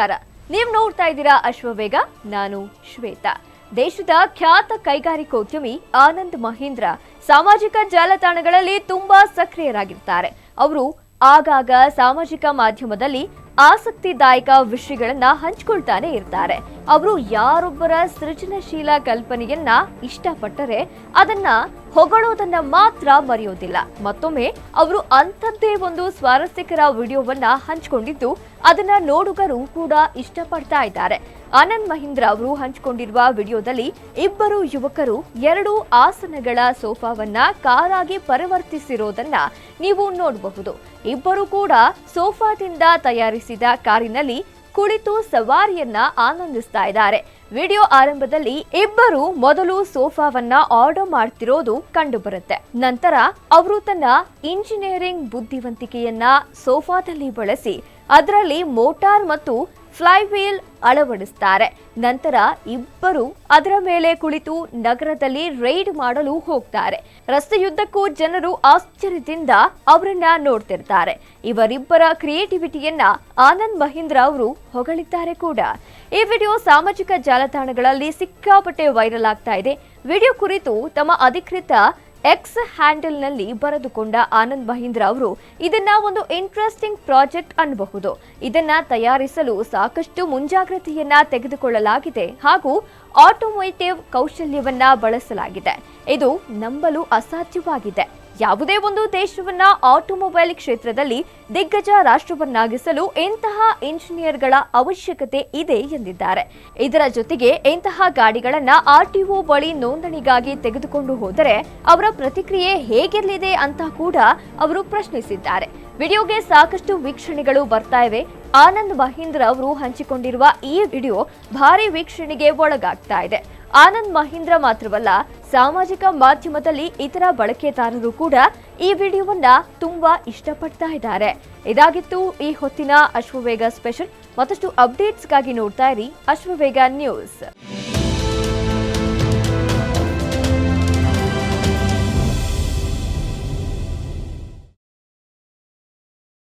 ನಮಸ್ಕಾರ. ನೀವು ನೋಡ್ತಾ ಇದ್ದೀರಾ ಅಶ್ವವೇಗ ನಾನು ಶ್ವೇತಾ. ದೇಶದ ಖ್ಯಾತ ಕೈಗಾರಿಕೋದ್ಯಮಿ ಆನಂದ್ ಮಹೀಂದ್ರ ಸಾಮಾಜಿಕ ಜಾಲತಾಣಗಳಲ್ಲಿ ತುಂಬಾ ಸಕ್ರಿಯರಾಗಿರ್ತಾರೆ. ಅವರು ಆಗಾಗ ಸಾಮಾಜಿಕ ಮಾಧ್ಯಮದಲ್ಲಿ ಆಸಕ್ತಿದಾಯಕ ವಿಷಯಗಳನ್ನ ಹಂಚ್ಕೊಳ್ತಾನೆ ಇರ್ತಾರೆ. ಅವರು ಯಾರೊಬ್ಬರ ಸೃಜನಶೀಲ ಕಲ್ಪನೆಯನ್ನ ಇಷ್ಟಪಟ್ಟರೆ ಅದನ್ನ ಹೊಗಳೋದನ್ನ ಮಾತ್ರ ಮರೆಯೋದಿಲ್ಲ. ಮತ್ತೊಮ್ಮೆ ಅವರು ಅಂಥದ್ದೇ ಒಂದು ಸ್ವಾರಸ್ಯಕರ ವಿಡಿಯೋವನ್ನ ಹಂಚಿಕೊಂಡಿದ್ದು ಅದನ್ನ ನೋಡುಗರು ಕೂಡ ಇಷ್ಟಪಡ್ತಾ ಇದ್ದಾರೆ. ಆನಂದ್ ಮಹೀಂದ್ರ ಅವರು ಹಂಚಿಕೊಂಡಿರುವ ವಿಡಿಯೋದಲ್ಲಿ ಇಬ್ಬರು ಯುವಕರು ಎರಡು ಆಸನಗಳ ಸೋಫಾವನ್ನ ಕಾರಾಗಿ ಪರಿವರ್ತಿಸಿರೋದನ್ನ ನೀವು ನೋಡಬಹುದು. ಇಬ್ಬರು ಕೂಡ ಸೋಫಾದಿಂದ ತಯಾರಿಸಿದ ಕಾರಿನಲ್ಲಿ ಕುಳಿತು ಸವಾರಿಯನ್ನ ಆನಂದಿಸ್ತಾ ಇದ್ದಾರೆ. ವಿಡಿಯೋ ಆರಂಭದಲ್ಲಿ ಇಬ್ಬರು ಮೊದಲು ಸೋಫಾವನ್ನ ಆರ್ಡರ್ ಮಾಡ್ತಿರೋದು ಕಂಡುಬರುತ್ತೆ. ನಂತರ ಅವರು ತನ್ನ ಇಂಜಿನಿಯರಿಂಗ್ ಬುದ್ಧಿವಂತಿಕೆಯನ್ನ ಸೋಫಾದಲ್ಲಿ ಬಳಸಿ, ಅದರಲ್ಲಿ ಮೋಟಾರ್ ಮತ್ತು ಫ್ಲೈವೀಲ್ ಅಳವಡಿಸ್ತಾರೆ. ನಂತರ ಇಬ್ಬರು ಅದರ ಮೇಲೆ ಕುಳಿತು ನಗರದಲ್ಲಿ ರೈಡ್ ಮಾಡಲು ಹೋಗ್ತಾರೆ. ರಸ್ತೆಯುದ್ದಕ್ಕೂ ಜನರು ಆಶ್ಚರ್ಯದಿಂದ ಅವರನ್ನ ನೋಡ್ತಿರ್ತಾರೆ. ಇವರಿಬ್ಬರ ಕ್ರಿಯೇಟಿವಿಟಿಯನ್ನ ಆನಂದ್ ಮಹೀಂದ್ರ ಅವರು ಹೊಗಳಿದ್ದಾರೆ ಕೂಡ. ಈ ವಿಡಿಯೋ ಸಾಮಾಜಿಕ ಜಾಲತಾಣಗಳಲ್ಲಿ ಸಿಕ್ಕಾಪಟ್ಟೆ ವೈರಲ್ ಆಗ್ತಾ ಇದೆ. ವಿಡಿಯೋ ಕುರಿತು ತಮ್ಮ ಅಧಿಕೃತ ಎಕ್ಸ್ ಹ್ಯಾಂಡಲ್ನಲ್ಲಿ ಬರೆದುಕೊಂಡ ಆನಂದ್ ಮಹೀಂದ್ರ ಅವರು ಇದನ್ನ ಒಂದು ಇಂಟ್ರೆಸ್ಟಿಂಗ್ ಪ್ರಾಜೆಕ್ಟ್ ಅನ್ನಬಹುದು. ಇದನ್ನ ತಯಾರಿಸಲು ಸಾಕಷ್ಟು ಮುಂಜಾಗ್ರತೆಯನ್ನ ತೆಗೆದುಕೊಳ್ಳಲಾಗಿದೆ ಹಾಗೂ ಆಟೋಮೋಟಿವ್ ಕೌಶಲ್ಯವನ್ನ ಬಳಸಲಾಗಿದೆ. ಇದು ನಂಬಲು ಅಸಾಧ್ಯವಾಗಿದೆ. ಯಾವುದೇ ಒಂದು ದೇಶವನ್ನ ಆಟೋಮೊಬೈಲ್ ಕ್ಷೇತ್ರದಲ್ಲಿ ದಿಗ್ಗಜ ರಾಷ್ಟ್ರವನ್ನಾಗಿಸಲು ಇಂತಹ ಇಂಜಿನಿಯರ್ಗಳ ಅವಶ್ಯಕತೆ ಇದೆ ಎಂದಿದ್ದಾರೆ. ಇದರ ಜೊತೆಗೆ ಇಂತಹ ಗಾಡಿಗಳನ್ನ ಆರ್ಟಿಒ ಬಳಿ ನೋಂದಣಿಗಾಗಿ ತೆಗೆದುಕೊಂಡು ಹೋದರೆ ಅವರ ಪ್ರತಿಕ್ರಿಯೆ ಹೇಗಿರಲಿದೆ ಅಂತ ಕೂಡ ಅವರು ಪ್ರಶ್ನಿಸಿದ್ದಾರೆ. ವಿಡಿಯೋಗೆ ಸಾಕಷ್ಟು ವೀಕ್ಷಣೆಗಳು ಬರ್ತಾ ಇವೆ. ಆನಂದ್ ಮಹೀಂದ್ರ ಅವರು ಹಂಚಿಕೊಂಡಿರುವ ಈ ವಿಡಿಯೋ ಭಾರಿ ವೀಕ್ಷಣೆಗೆ ಒಳಗಾಗ್ತಾ ಇದೆ. ಆನಂದ್ ಮಹೀಂದ್ರ ಮಾತ್ರವಲ್ಲ ಸಾಮಾಜಿಕ ಮಾಧ್ಯಮದಲ್ಲಿ ಇತರ ಬಳಕೆದಾರರು ಕೂಡ ಈ ವಿಡಿಯೋವನ್ನ ತುಂಬಾ ಇಷ್ಟಪಡ್ತಾ ಇದ್ದಾರೆ. ಇದಾಗಿತ್ತು ಈ ಹೊತ್ತಿನ ಅಶ್ವವೇಗ ಸ್ಪೆಷಲ್ ಮತ್ತಷ್ಟು ಅಪ್ಡೇಟ್ಸ್ಗಾಗಿ ನೋಡ್ತಾ ಇರಿ ಅಶ್ವವೇಗ ನ್ಯೂಸ್